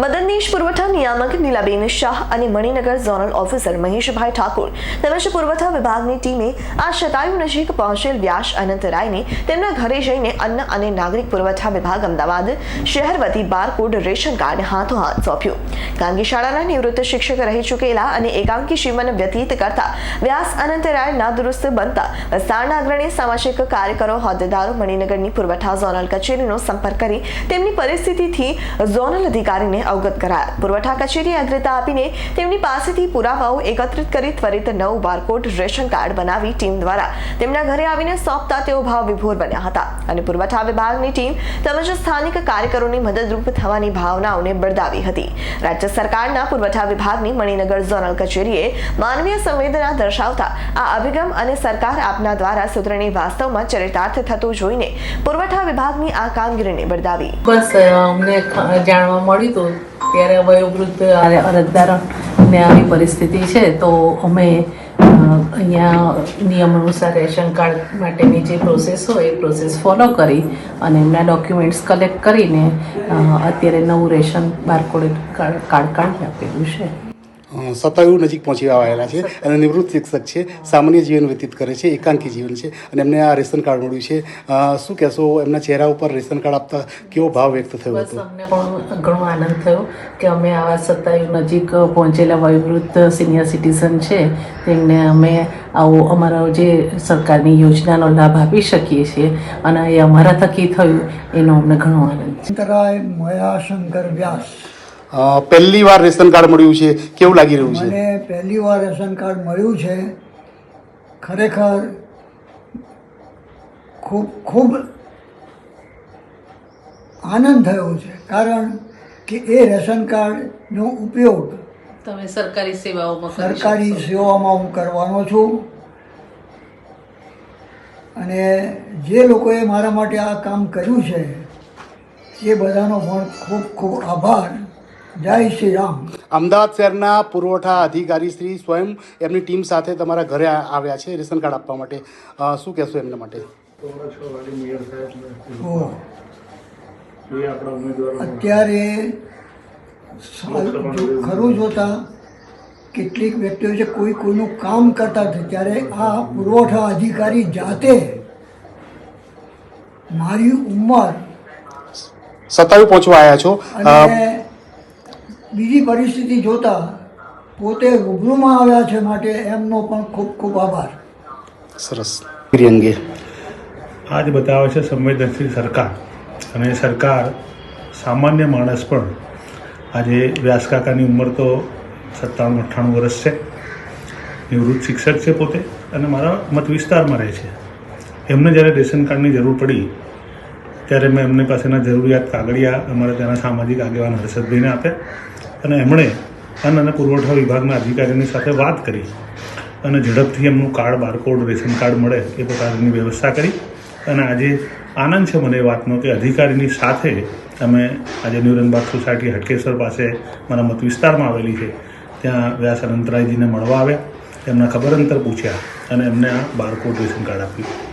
મદનનીશ પુરવઠા નિયામક નીલાબેન શાહ અને મણિનગર ઝોનલ ઓફિસર મહેશભાઈ ઠાકોર. તેમજ પુરવઠા વિભાગની ટીમે આ શતાયુ નજીક પહોંચેલ વ્યાસ અનંત રાયને તેમના ઘરે જઈને અન્ન અને નાગરિક પુરવઠા વિભાગ અમદાવાદ શહેર વતી બારકોડ રેશન કાર્ડ હાથોહાથ સોંપ્યું. ખાનગી શાળાના નિવૃત્ત શિક્ષક રહી ચૂકેલા અને એકાંકી જીવન વ્યતીત કરતા વ્યાસ અનંત રાય નાદુરસ્ત બનતા વિસ્તારના અગ્રણી સામાજિક કાર્યકરો, હોદ્દેદારો, મણિનગરની પુરવઠા ઝોનલ કચેરીનો સંપર્ક કરી તેમની પરિસ્થિતિથી ઝોનલ અધિકારીને અવગત કરાયા. પુરવઠા કચેરીએ અગ્રતા આપીને તેમની પાસેથી પુરાવાઓ એકત્રિત કરી ત્વરિત નવ બારકોડ રેશન કાર્ડ બનાવી ટીમ દ્વારા તેમના ઘરે આવીને સોંપતા તેઓ ભાવ વિભોર બન્યા હતા. અને પુરવઠા વિભાગની ટીમ તેમજ સ્થાનિક કાર્યકરોની મદદરૂપ થવાની ભાવનાઓને બળદાવી હતી. રાજ્ય સરકારના પુરવઠા વિભાગની મણિનગર ઝોનલ કચેરીએ માનવીય સંવેદના દર્શાવતા આ અભિગમ અને સરકાર આપના દ્વારા સુધરણી વાસ્તવમાં ચરિતાર્થ થતું જોઈને પુરવઠા વિભાગની આ કામગીરીને બળદાવી બસ અમને જાણવા મળ્યું હતું. ત્યારે વયોવૃદ્ધ અરજદારોને આવી પરિસ્થિતિ છે, તો અમે અહીંયા નિયમ અનુસાર રેશન કાર્ડ માટેની જે પ્રોસેસ હોય, એ પ્રોસેસ ફોલો કરી અને એમના ડોક્યુમેન્ટ્સ કલેક્ટ કરીને અત્યારે નવું રેશન બારકોડ કાર્ડ કાર્ડ કાઢી આપેલું છે. સતાયુ નજીક પહોંચી આવેલા છે અને નિવૃત્ત શિક્ષક છે સામાન્ય જીવન વ્યતીત કરે છે એકાંકી જીવન છે અને એમને આ રેશન કાર્ડ મળ્યું છે. શું કહેશો એમના ચહેરા ઉપર રેશન કાર્ડ આપતા કેવો ભાવ વ્યક્ત થયો હતો? અમને પણ ઘણો આનંદ થયો કે અમે આવા સત્તાયુ નજીક પહોંચેલા વયોવૃદ્ધ સિનિયર સિટીઝન છે તેમને અમે આવો અમારા જે સરકારની યોજનાનો લાભ આપી શકીએ છીએ અને એ અમારા થકી થયું એનો અમને ઘણો આનંદ છે. અંતરાય મયાશંકર વ્યાસ. પહેલી વાર રેશન કાર્ડ મળ્યું છે કેવું લાગી રહ્યું છે? મને પહેલી વાર રેશન કાર્ડ મળ્યું છે. ખરેખર ખૂબ ખૂબ આનંદ થયો છે. કારણ કે એ રેશન કાર્ડનો ઉપયોગ તમે સરકારી સેવાઓમાં કરી સરકારી સેવાઓમાં સેવામાં હું કરવાનો છું. અને જે લોકોએ મારા માટે આ કામ કર્યું છે એ બધાનો પણ ખૂબ ખૂબ આભાર. જય શ્રી રામ. અમદાવાદ શહેરના પુરવઠા અધિકારી શ્રી સ્વયં એમની ટીમ સાથે તમારા ઘરે આવ્યા છે રેશન કાર્ડ આપવા માટે. શું કહેશો એમના માટે? અત્યારે ખરું જોતા કેટલીક વ્યક્તિઓ છે કોઈ કોઈનું કામ કરતા નથી. ત્યારે આ પુરવઠા અધિકારી જાતે મારી ઉંમર સત્તાવી પહોંચવા આવ્યા છો. અને બીજી પરિસ્થિતિ જોતા પોતે રૂબરૂમાં આવ્યા છે માટે એમનો પણ ખૂબ ખૂબ આભાર. સરસ. અંગે. આ જ બતાવે છે સંવેદનશીલ સરકાર. અને સરકાર સામાન્ય માણસ પણ આજે વ્યાસકાકાની ઉંમર તો સત્તાણું અઠ્ઠાણું વર્ષ છે. નિવૃત્ત શિક્ષક છે પોતે અને મારા મત વિસ્તારમાં રહે છે. એમને જ્યારે રેશન કાર્ડની જરૂર પડી ત્યારે મેં એમની પાસેના જરૂરિયાત કાગળિયા અમારા ત્યાંના સામાજિક આગેવાન હર્ષદભાઈને આપ્યા. અને એમણે અન્ન અને પુરવઠા વિભાગના અધિકારીની સાથે વાત કરી અને ઝડપથી એમનું કાર્ડ, બારકોડ, રેશન કાર્ડ મળે એ પ્રકારની વ્યવસ્થા કરી. અને આજે આનંદ છે મને એ વાતનો કે અધિકારીની સાથે અમે આજે ન્યુરનબાગ સોસાયટી હટકેશ્વર પાસે મારા મત વિસ્તારમાં આવેલી છે. ત્યાં વ્યાસ અનંતરાયજીને મળવા આવ્યા. એમના ખબર અંતર પૂછ્યા અને એમને આ બારકોડ, રેશન કાર્ડ આપ્યું.